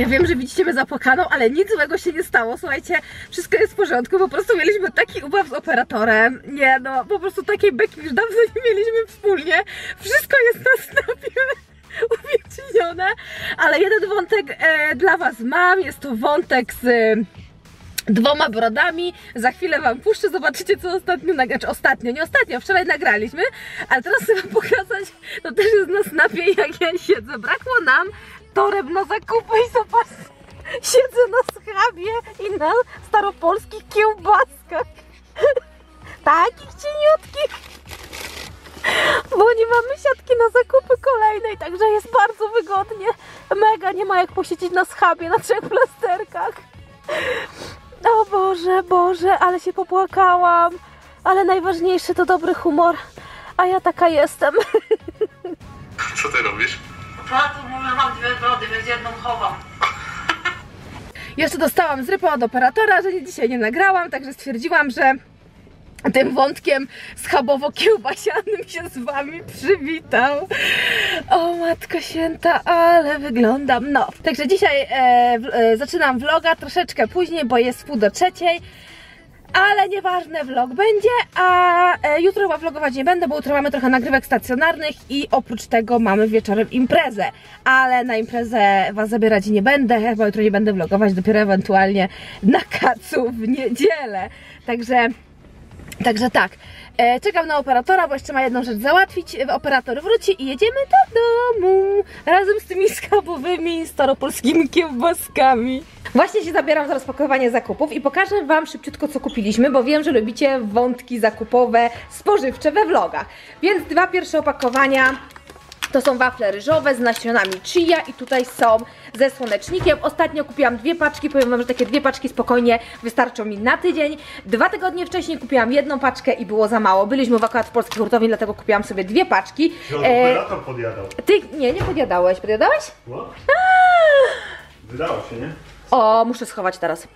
Ja wiem, że widzicie mnie zapłakaną, ale nic złego się nie stało. Słuchajcie, wszystko jest w porządku. Po prostu mieliśmy taki ubaw z operatorem. Nie no, po prostu takiej beki już dawno nie mieliśmy wspólnie. Wszystko jest na snapie uwiecznione. Ale jeden wątek e, dla Was mam. Jest to wątek z... E, dwoma brodami. Za chwilę Wam puszczę, zobaczycie co ostatnio, znaczy ostatnio, nie ostatnio, wczoraj nagraliśmy, ale teraz chcę Wam pokazać, to też jest na snapie jak ja siedzę. Brakło nam toreb na zakupy i zobacz, siedzę na schabie i na staropolskich kiełbaskach. Takich cieniutkich. Bo nie mamy siatki na zakupy kolejnej, także jest bardzo wygodnie. Mega, nie ma jak posiedzieć na schabie na trzech plasterkach. O Boże, Boże, ale się popłakałam. Ale najważniejszy to dobry humor. A ja taka jestem. Co ty robisz? Tato, mówię, mam dwie brody, więc jedną chowam. Jeszcze dostałam zrypę od operatora, że dzisiaj nie nagrałam, także stwierdziłam, że tym wątkiem schabowo-kiełbasianym się z wami przywitał. O Matka Święta, ale wyglądam. No, także dzisiaj e, w, e, zaczynam vloga troszeczkę później, bo jest pół do trzeciej. Ale nieważne, vlog będzie, a e, jutro chyba vlogować nie będę, bo jutro mamy trochę nagrywek stacjonarnych i oprócz tego mamy wieczorem imprezę. Ale na imprezę Was zabierać nie będę, chyba jutro nie będę vlogować, dopiero ewentualnie na kacu w niedzielę. Także Także tak, e, czekam na operatora, bo jeszcze ma jedną rzecz załatwić. E, Operator wróci i jedziemy do domu razem z tymi schabowymi staropolskimi kiełbaskami. Właśnie się zabieram za rozpakowanie zakupów i pokażę Wam szybciutko co kupiliśmy, bo wiem, że lubicie wątki zakupowe, spożywcze we vlogach. Więc dwa pierwsze opakowania to są wafle ryżowe z nasionami chia i tutaj są ze słonecznikiem. Ostatnio kupiłam dwie paczki, powiem Wam, że takie dwie paczki spokojnie wystarczą mi na tydzień. Dwa tygodnie wcześniej kupiłam jedną paczkę i było za mało. Byliśmy w akurat w polskiej hurtowni, dlatego kupiłam sobie dwie paczki. Operator podjadał. ty, nie, nie podjadałeś, podjadałeś? No. Wydało się, nie? O, muszę schować teraz.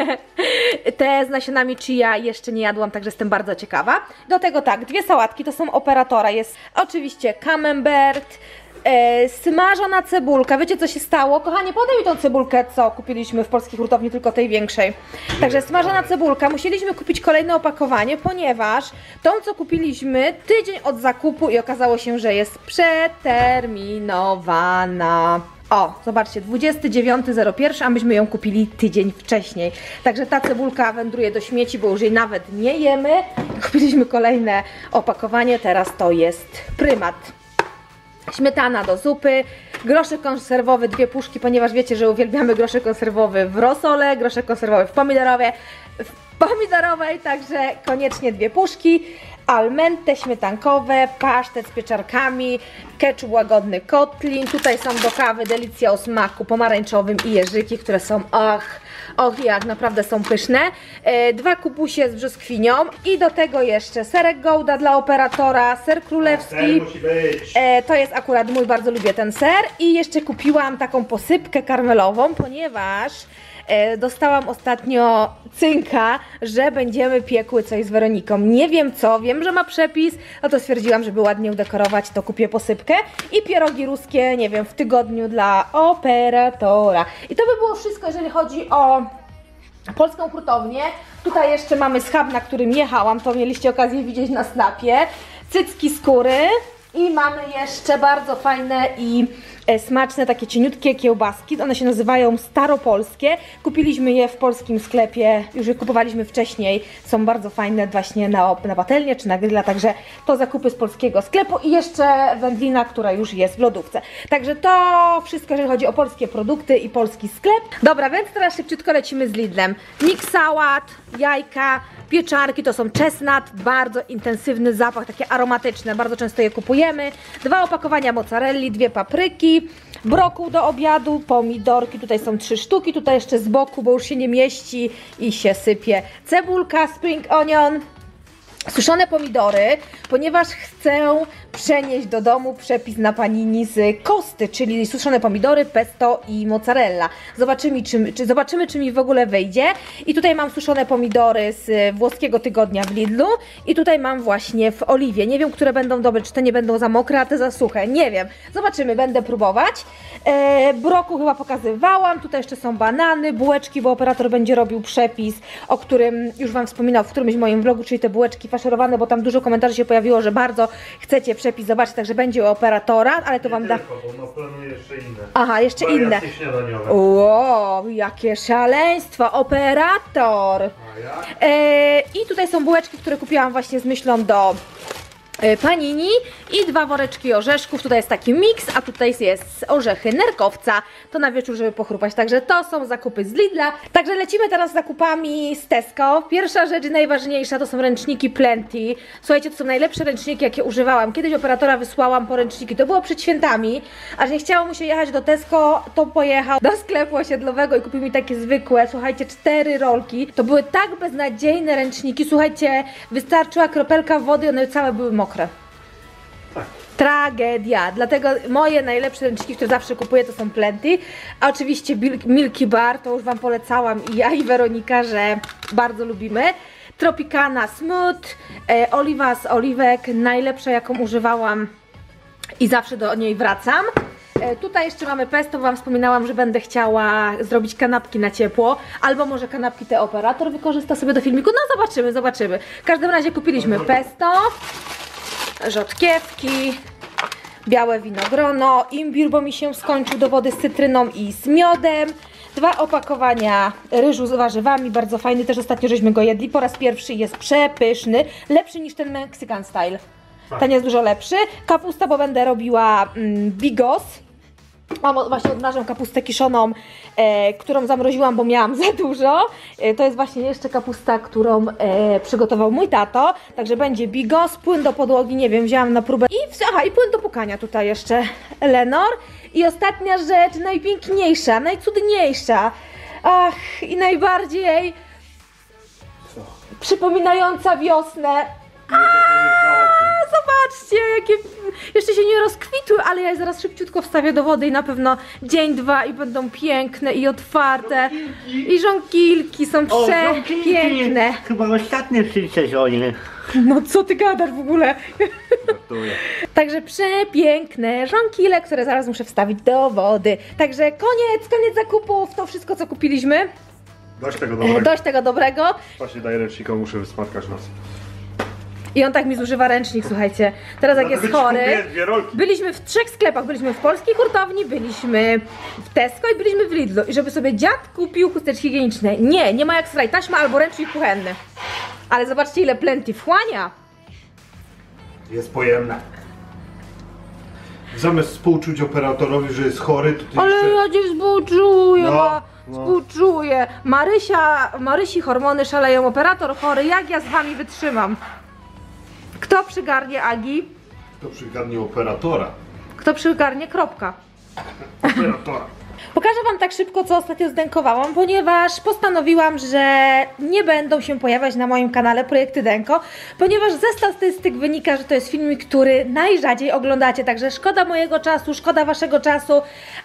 Te z nasionami chia jeszcze nie jadłam, także jestem bardzo ciekawa. Do tego tak, dwie sałatki, to są operatora. Jest oczywiście camembert, e, smażona cebulka. Wiecie co się stało? Kochanie, podaj mi tą cebulkę, co kupiliśmy w polskiej hurtowni, tylko tej większej. Także smażona cebulka. Musieliśmy kupić kolejne opakowanie, ponieważ tą, co kupiliśmy tydzień od zakupu i okazało się, że jest przeterminowana. O, zobaczcie, 29.01, a myśmy ją kupili tydzień wcześniej. Także ta cebulka wędruje do śmieci, bo już jej nawet nie jemy. Kupiliśmy kolejne opakowanie, teraz to jest prymat. Śmietana do zupy, groszek konserwowy, dwie puszki, ponieważ wiecie, że uwielbiamy groszek konserwowy w rosole, groszek konserwowy w pomidorowie, w pomidorowej, także koniecznie dwie puszki, almente śmietankowe, pasztet z pieczarkami, ketchup łagodny kotlin, tutaj są do kawy delicja o smaku pomarańczowym i jeżyki, które są ach, och jak naprawdę są pyszne, e, dwa kubusie z brzoskwinią i do tego jeszcze serek gouda dla operatora, ser królewski, Ser musi być. E, to jest akurat mój, bardzo lubię ten ser. I jeszcze kupiłam taką posypkę karmelową, ponieważ e, dostałam ostatnio cynka, że będziemy piekły coś z Weroniką. Nie wiem co, wiem, że ma przepis, no to stwierdziłam, żeby ładnie udekorować, to kupię posypkę. I pierogi ruskie, nie wiem, w tygodniu dla operatora. I to by było wszystko, jeżeli chodzi o polską hurtownię. Tutaj jeszcze mamy schab, na którym jechałam, to mieliście okazję widzieć na snapie. Cycki skóry i mamy jeszcze bardzo fajne i smaczne takie cieniutkie kiełbaski. One się nazywają staropolskie. Kupiliśmy je w polskim sklepie, już je kupowaliśmy wcześniej. Są bardzo fajne właśnie na, na patelnię czy na grilla, także to zakupy z polskiego sklepu i jeszcze wędlina, która już jest w lodówce. Także to wszystko, jeżeli chodzi o polskie produkty i polski sklep. Dobra, więc teraz szybciutko lecimy z Lidlem. Mix sałat, jajka, pieczarki, to są czesnat, bardzo intensywny zapach, takie aromatyczne, bardzo często je kupujemy. Dwa opakowania mozzarelli, dwie papryki, brokuł do obiadu, pomidorki, tutaj są trzy sztuki, tutaj jeszcze z boku, bo już się nie mieści i się sypie. Cebulka, spring onion, suszone pomidory, ponieważ chcę przenieść do domu przepis na panini z kosty, czyli suszone pomidory, pesto i mozzarella. Zobaczymy czy, czy, zobaczymy, czy mi w ogóle wyjdzie. I tutaj mam suszone pomidory z włoskiego tygodnia w Lidlu i tutaj mam właśnie w oliwie. Nie wiem, które będą dobre, czy te nie będą za mokre, a te za suche. Nie wiem. Zobaczymy, będę próbować. E, broku chyba pokazywałam. Tutaj jeszcze są banany, bułeczki, bo operator będzie robił przepis, o którym już Wam wspominał w którymś moim vlogu, czyli te bułeczki faszerowane, bo tam dużo komentarzy się pojawiło, że bardzo chcecie przepis zobaczyć, także będzie u operatora, ale to Wam da... Tylko, bo no planuje jeszcze inne. Aha, jeszcze inne. Wariacje śniadaniowe. Wow, jakie szaleństwo, operator! A jak? E, I tutaj są bułeczki, które kupiłam właśnie z myślą do panini i dwa woreczki orzeszków. Tutaj jest taki miks, a tutaj jest orzechy nerkowca. To na wieczór, żeby pochrupać. Także to są zakupy z Lidla. Także lecimy teraz z zakupami z Tesco. Pierwsza rzecz najważniejsza to są ręczniki Plenty. Słuchajcie, to są najlepsze ręczniki, jakie używałam. Kiedyś operatora wysłałam po ręczniki. To było przed świętami, aż nie chciało mu się jechać do Tesco, to pojechał do sklepu osiedlowego i kupił mi takie zwykłe, słuchajcie, cztery rolki. To były tak beznadziejne ręczniki. Słuchajcie, wystarczyła kropelka wody, one całe były mokre. Tak. Tragedia. Dlatego moje najlepsze ręczniki, które zawsze kupuję, to są Plenty. A oczywiście Milky Bar, to już Wam polecałam i ja i Weronika, że bardzo lubimy. Tropicana Smooth, e, oliwa z oliwek, najlepsza jaką używałam i zawsze do niej wracam. E, Tutaj jeszcze mamy pesto, Wam wspominałam, że będę chciała zrobić kanapki na ciepło, albo może kanapki te operator wykorzysta sobie do filmiku, no zobaczymy, zobaczymy. W każdym razie kupiliśmy pesto, rzodkiewki, białe winogrono, imbir, bo mi się skończył do wody z cytryną i z miodem, dwa opakowania ryżu z warzywami, bardzo fajny, też ostatnio żeśmy go jedli, po raz pierwszy jest przepyszny, lepszy niż ten Mexican Style. Ten jest dużo lepszy. Kapusta, bo będę robiła mm, bigos. Mam właśnie odnażę kapustę kiszoną, e, którą zamroziłam, bo miałam za dużo. E, to jest właśnie jeszcze kapusta, którą e, przygotował mój tato. Także będzie bigos, płyn do podłogi, nie wiem, wzięłam na próbę. I, aha, i płyn do pukania tutaj jeszcze Lenor. I ostatnia rzecz, najpiękniejsza, najcudniejsza. Ach, i najbardziej przypominająca wiosnę. Zobaczcie, jakie jeszcze się nie rozkwitły, ale ja je zaraz szybciutko wstawię do wody i na pewno dzień, dwa i będą piękne i otwarte. I żonkilki są przepiękne. Chyba ostatnie w tym sezonie. No co ty gadasz w ogóle? Także przepiękne żonkile, które zaraz muszę wstawić do wody. Także koniec, koniec zakupów, to wszystko co kupiliśmy. Dość tego E, dobrego. Dość tego dobrego. Właśnie daję ręcznika, muszę wysmarkać nos. I on tak mi zużywa ręcznik, słuchajcie. Teraz jak jest Dlatego ci chory. Byliśmy w trzech sklepach. Byliśmy w polskiej hurtowni, byliśmy w Tesco i byliśmy w Lidlu. I żeby sobie dziad kupił chusteczki higieniczne. Nie, nie ma jak straj taśma albo ręcznik kuchenny. Ale zobaczcie ile plenty wchłania. Jest pojemne. Zamiast współczuć operatorowi, że jest chory, to ty Ale jeszcze... ja cię współczuję, No, no. współczuję. Marysia, Marysi hormony szaleją, operator chory, jak ja z wami wytrzymam? Kto przygarnie Agi? To przygarnie operatora. Kto przygarnie kropka? Operatora. Pokażę Wam tak szybko, co ostatnio zdękowałam, ponieważ postanowiłam, że nie będą się pojawiać na moim kanale projekty Denko, ponieważ ze statystyk wynika, że to jest filmik, który najrzadziej oglądacie, także szkoda mojego czasu, szkoda Waszego czasu,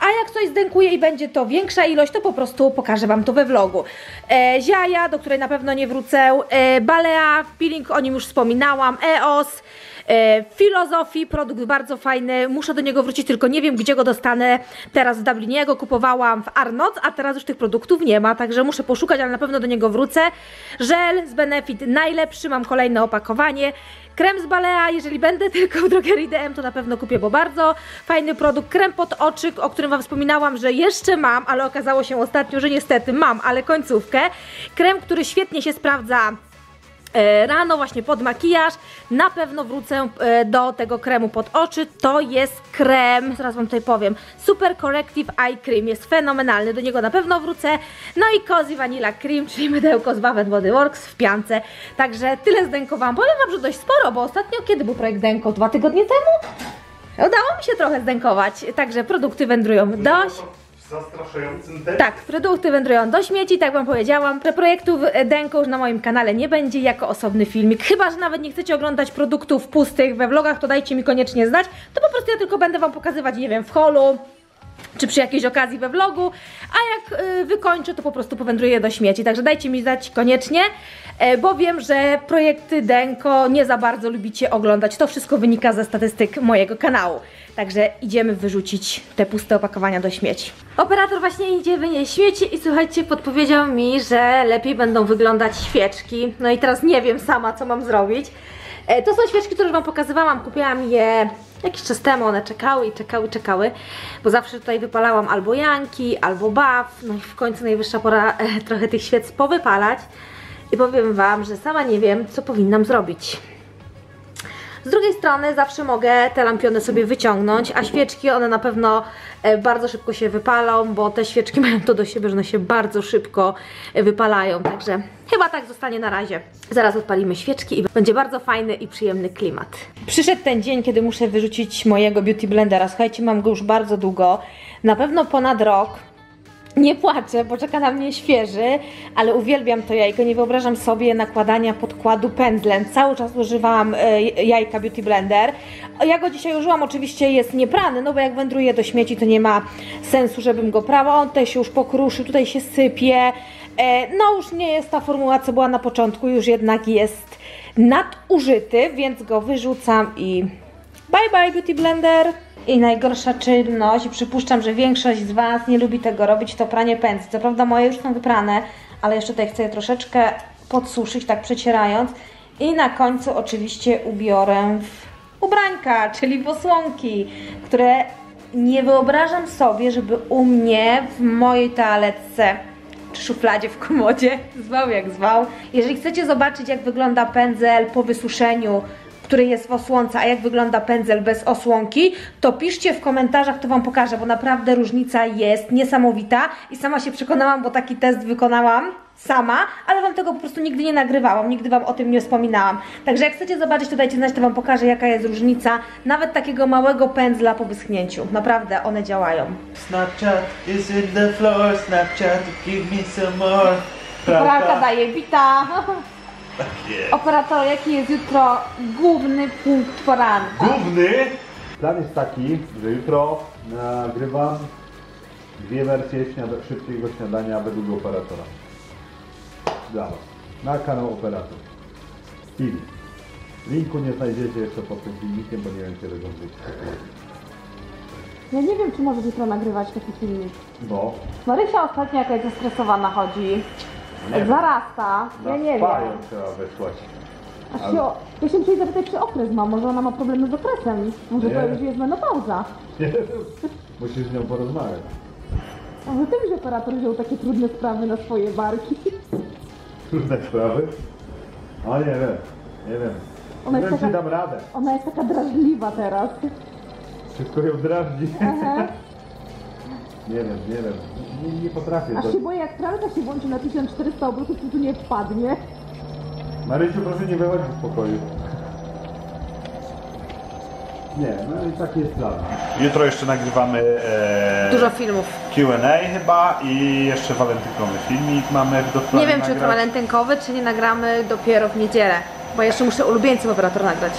a jak coś zdękuję i będzie to większa ilość, to po prostu pokażę Wam to we vlogu. E, Ziaja, do której na pewno nie wrócę, e, Balea, peeling, o nim już wspominałam, EOS, Filozofii, produkt bardzo fajny, muszę do niego wrócić, tylko nie wiem gdzie go dostanę teraz w Dublinie, go kupowałam w Arnold, a teraz już tych produktów nie ma, także muszę poszukać, ale na pewno do niego wrócę. Żel z Benefit najlepszy, mam kolejne opakowanie. Krem z Balea, jeżeli będę tylko w drogerii DM, to na pewno kupię, bo bardzo fajny produkt. Krem pod oczy, o którym Wam wspominałam, że jeszcze mam, ale okazało się ostatnio, że niestety mam, ale końcówkę. Krem, który świetnie się sprawdza E, rano właśnie pod makijaż. Na pewno wrócę e, do tego kremu pod oczy. To jest krem, zaraz wam tutaj powiem, Super Corrective Eye Cream. Jest fenomenalny, do niego na pewno wrócę. No i Cozy Vanilla Cream, czyli mydełko z Bath Body Works w piance. Także tyle zdękowałam. Powiem wam, że dość sporo, bo ostatnio kiedy był projekt Denko? Dwa tygodnie temu? Udało mi się trochę zdękować, także produkty wędrują dość. Zastraszającym tempem. Tak, produkty wędrują do śmieci, tak wam powiedziałam. Projektów Denko już na moim kanale nie będzie jako osobny filmik. Chyba, że nawet nie chcecie oglądać produktów pustych we vlogach, to dajcie mi koniecznie znać. To po prostu ja tylko będę wam pokazywać, nie wiem, w holu, czy przy jakiejś okazji we vlogu, a jak y, wykończę, to po prostu powędruję do śmieci. Także dajcie mi znać koniecznie, e, bo wiem, że projekty Denko nie za bardzo lubicie oglądać. To wszystko wynika ze statystyk mojego kanału. Także idziemy wyrzucić te puste opakowania do śmieci. Operator właśnie idzie wynieść śmieci i słuchajcie, podpowiedział mi, że lepiej będą wyglądać świeczki. No i teraz nie wiem sama, co mam zrobić. E, To są świeczki, które już Wam pokazywałam. Kupiłam je jakiś czas temu. One czekały i czekały, czekały. Bo zawsze tutaj wypalałam albo janki, albo baw. No i w końcu najwyższa pora e, trochę tych świec powypalać. I powiem Wam, że sama nie wiem, co powinnam zrobić. Z drugiej strony zawsze mogę te lampiony sobie wyciągnąć, a świeczki one na pewno e, bardzo szybko się wypalą, bo te świeczki mają to do siebie, że one się bardzo szybko e, wypalają, także chyba tak zostanie na razie. Zaraz odpalimy świeczki i będzie bardzo fajny i przyjemny klimat. Przyszedł ten dzień, kiedy muszę wyrzucić mojego beauty blendera. Słuchajcie, mam go już bardzo długo, na pewno ponad rok. Nie płaczę, bo czeka na mnie świeży, ale uwielbiam to jajko. Nie wyobrażam sobie nakładania podkładu pędzlem. Cały czas używałam e, jajka Beauty Blender. Ja go dzisiaj użyłam, oczywiście jest nieprany, no bo jak wędruje do śmieci, to nie ma sensu, żebym go prała. On tutaj się już pokruszył, tutaj się sypie. E, no już nie jest ta formuła, co była na początku, już jednak jest nadużyty, więc go wyrzucam i bye bye Beauty Blender. I najgorsza czynność, przypuszczam, że większość z Was nie lubi tego robić, to pranie pędzli. Co prawda moje już są wyprane, ale jeszcze tutaj chcę je troszeczkę podsuszyć, tak przecierając. I na końcu oczywiście ubiorę w ubrańka, czyli w osłonki, które nie wyobrażam sobie, żeby u mnie w mojej toaletce czy szufladzie w komodzie, zwał jak zwał. Jeżeli chcecie zobaczyć, jak wygląda pędzel po wysuszeniu, który jest w osłonce, a jak wygląda pędzel bez osłonki, to piszcie w komentarzach, to Wam pokażę, bo naprawdę różnica jest niesamowita i sama się przekonałam, bo taki test wykonałam sama, ale Wam tego po prostu nigdy nie nagrywałam, nigdy Wam o tym nie wspominałam. Także jak chcecie zobaczyć, to dajcie znać, to Wam pokażę, jaka jest różnica nawet takiego małego pędzla po wyschnięciu. Naprawdę, one działają. Snapchat is in the floor, Snapchat, give me some more. Pralka daje bita. Tak jest. Operator, jaki jest jutro główny punkt poranka? Główny plan jest taki, że jutro nagrywam dwie wersje śniada szybkiego śniadania według operatora. Dla Was. Na kanał Operator. Film. Linku nie znajdziecie jeszcze pod tym filmikiem, bo nie wiem kiedy go. Ja nie wiem, czy możesz jutro nagrywać taki filmik. Bo Marysia ostatnio jakaś zestresowana chodzi. Zarasta. Ja nie wiem. spają trzeba wysłać. Się, o- ja się jej zapytać, czy okres ma. Może ona ma problemy z okresem. Może to Nie. już jest menopauza. Nie. Musisz z nią porozmawiać. A może ty byś operator wziął takie trudne sprawy na swoje barki? Trudne sprawy? O nie wiem. Nie wiem. Ona Nie jest wiem, czy taka- dam radę. Ona jest taka drażliwa teraz. Wszystko ją drażni. Aha. Nie wiem, nie wiem. Nie, nie potrafię. Aż To... się boję, jak pralka się włączy na 1400 obrotów, to tu nie wpadnie. Marysiu, proszę nie wychodzić z pokoju. Nie, no i taki jest plan. Jutro jeszcze nagrywamy e, Dużo filmów. Q&A chyba i jeszcze walentynkowy filmik mamy do planu Nie wiem, czy jutro nagrać. walentynkowy, czy nie nagramy dopiero w niedzielę. Bo jeszcze muszę ulubieńców operator nagrać.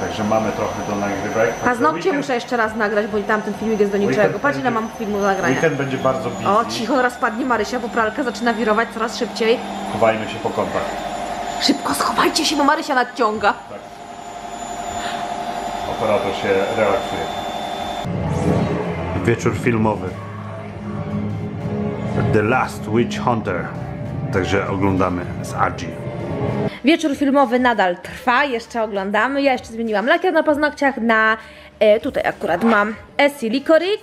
Także mamy trochę do nagrywek. Paznokcie Weekend- muszę jeszcze raz nagrać, bo tamten filmik jest do niczego. Weekend Patrz ile mam filmu do nagrania. Weekend będzie bardzo busy. O, cicho, raz padnie Marysia, bo pralka zaczyna wirować coraz szybciej. Chowajmy się po kątach. Szybko schowajcie się, bo Marysia nadciąga. Operator się relaksuje. Wieczór filmowy. The Last Witch Hunter. Także oglądamy z Agi. Wieczór filmowy nadal trwa, jeszcze oglądamy. Ja jeszcze zmieniłam lakier na paznokciach na, e, tutaj akurat mam Essie Licoric.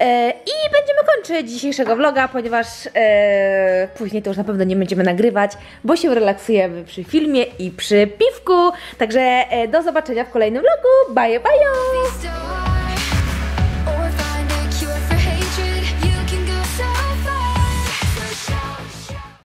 E, I będziemy kończyć dzisiejszego vloga, ponieważ e, później to już na pewno nie będziemy nagrywać, bo się relaksujemy przy filmie i przy piwku. Także e, do zobaczenia w kolejnym vlogu. Bye, bye!